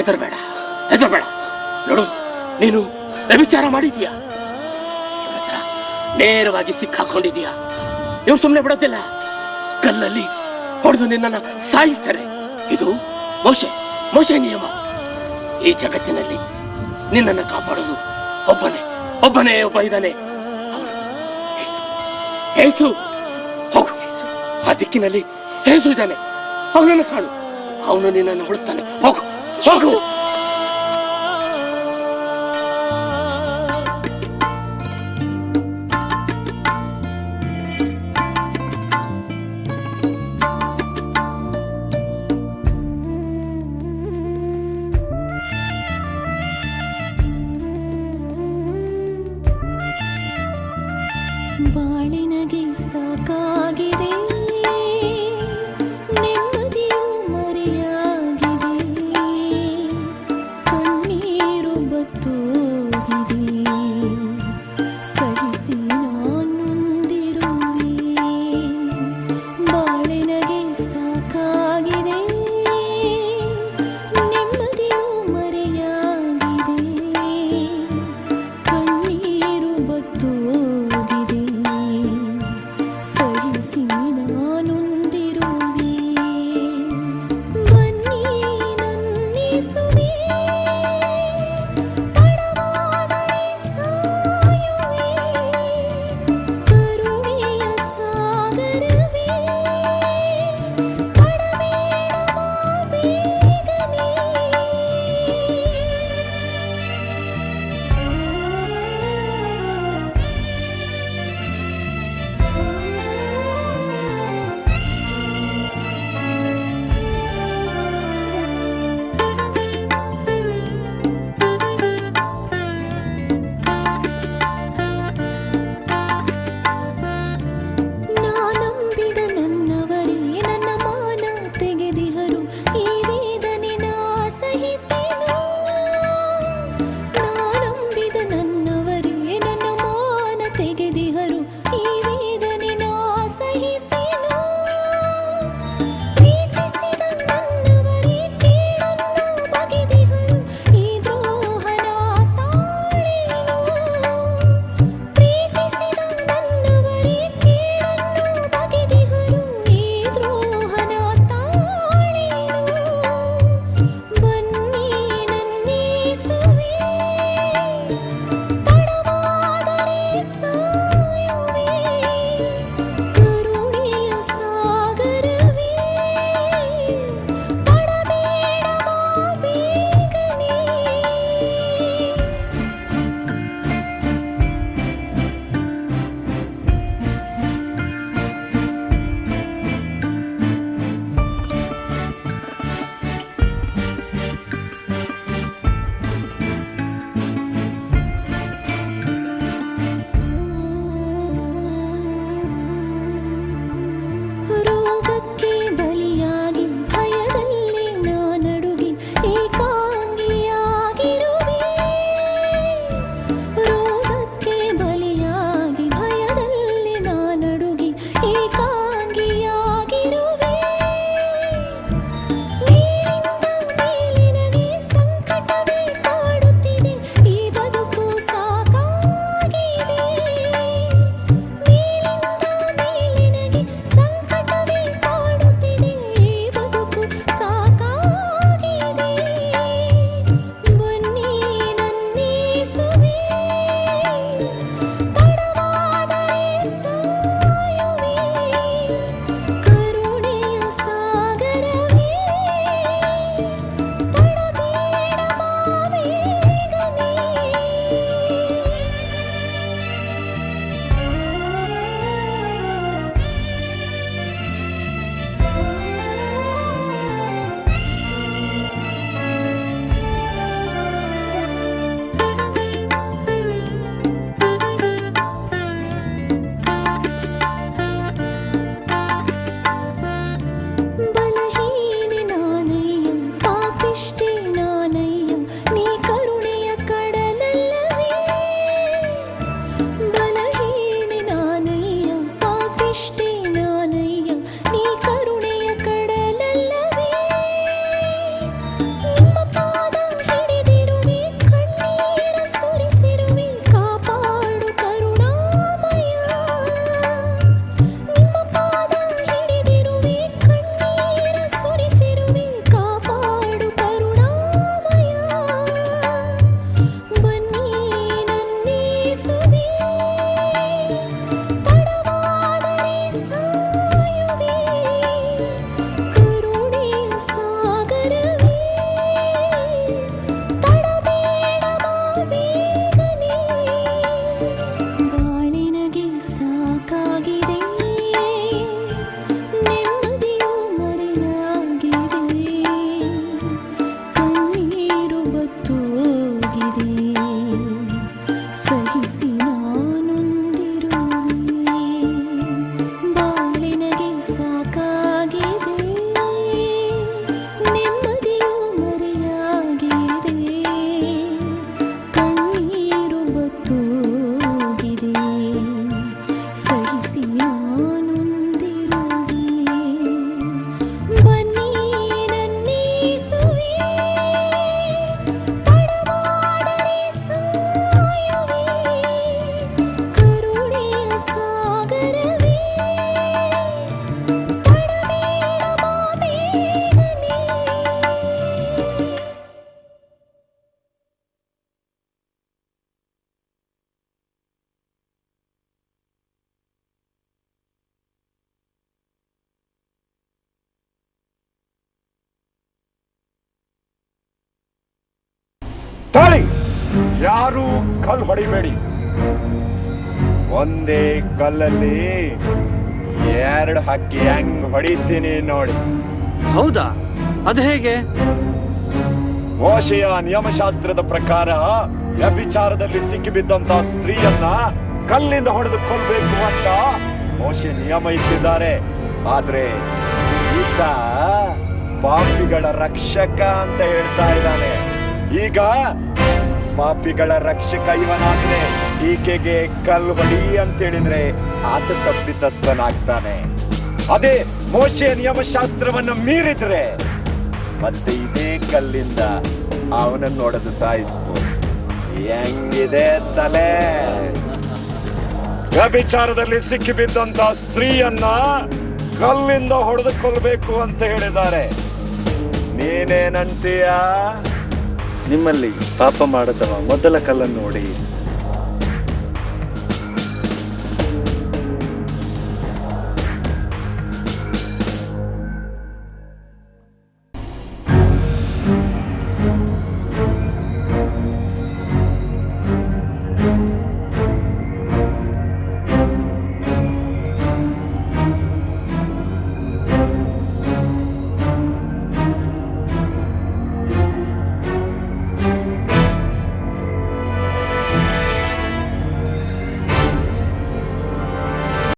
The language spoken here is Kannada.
ಹೆದರ್ಬೇಡ ಹೆದರ್ಬೇಡ. ನೋಡು, ನೀನು ವ್ಯಭಿಚಾರ ಮಾಡಿದೀಯಾ ನೇರವಾಗಿ ಸಿಕ್ಕಾಕೊಂಡಿದೀಯಾ ಇವ್ರು ಸುಮ್ಮನೆ ಬಿಡೋದಿಲ್ಲ. ಕಲ್ಲಲ್ಲಿ ಹೊಡೆದು ನಿನ್ನನ್ನ ಸಾಯಿಸ್ತಾರೆ. ಇದು ಮೋಶೆ ಮೋಶೆ ನಿಯಮ. ಈ ಜಗತ್ತಿನಲ್ಲಿ ನಿನ್ನನ್ನು ಕಾಪಾಡೋದು ಒಬ್ಬನೇ ಒಬ್ಬನೇ ಒಬ್ಬ ಇದ್ದಾನೆ. ಯೇಸು ಹೋಗು. ಆ ದಿಕ್ಕಿನಲ್ಲಿ ಹೇಸು ಇದ್ದಾನೆ. ಅವನನ್ನು ಕಾಣು. ಅವನು ನಿನ್ನನ್ನು ಉಳಿಸ್ತಾನೆ. ಹೋಗು. ಹೋಗು ಬಾಳಿನಗೆ ಯಾರು ಕಲ್ಲು ಹೊಡಿಬೇಡಿ. ಒಂದೇ ಕಲ್ಲಲ್ಲಿ ಎರಡು ಹಕ್ಕಿ ಹೆಂಗ್ ಹೊಡಿತೀನಿ ನೋಡಿ. ಹೌದಾ? ಅದು ಹೇಗೆ? ಮೋಶೆಯ ನಿಯಮಶಾಸ್ತ್ರದ ಪ್ರಕಾರ ವ್ಯಭಿಚಾರದಲ್ಲಿ ಸಿಕ್ಕಿಬಿದ್ದಂತ ಸ್ತ್ರೀಯನ್ನ ಕಲ್ಲಿಂದ ಹೊಡೆದು ಕೊಲ್ಬೇಕು ಅಂತ ಮೋಶೆ ನಿಯಮ ಇಟ್ಟಿದ್ದಾರೆ. ಆದ್ರೆ ಈತ ಪಾಪಿಗಳ ರಕ್ಷಕ ಅಂತ ಹೇಳ್ತಾ ಇದ್ದಾನೆ. ಈಗ ಪಾಪಿಗಳ ರಕ್ಷಕ ಇವನಾದ್ರೆ ಈಕೆಗೆ ಕಲ್ಲು ಬಡಿ ಅಂತ ಹೇಳಿದ್ರೆ ಆತ ತಪ್ಪಿತಸ್ಥನಾಗ್ತಾನೆ. ಅದೇ ಮೋಶೆ ನಿಯಮಶಾಸ್ತ್ರವನ್ನು ಮೀರಿದ್ರೆ ಮತ್ತೆ ಇದೇ ಕಲ್ಲಿಂದ ಅವನನ್ನು ನೋಡದು ಸಾಯಿಸ್ಬೋದು. ಹೆಂಗಿದೆ ತಲೆ? ವ್ಯಭಿಚಾರದಲ್ಲಿ ಸಿಕ್ಕಿಬಿದ್ದಂತ ಸ್ತ್ರೀಯನ್ನ ಕಲ್ಲಿಂದ ಹೊಡೆದುಕೊಳ್ಬೇಕು ಅಂತ ಹೇಳಿದ್ದಾರೆ. ನೀನೇನಂತೀಯ? ನಿಮ್ಮಲ್ಲಿ ಪಾಪ ಮಾಡದವ ಮೊದಲ ಕಲ್ಲನ್ನು ನೋಡಿ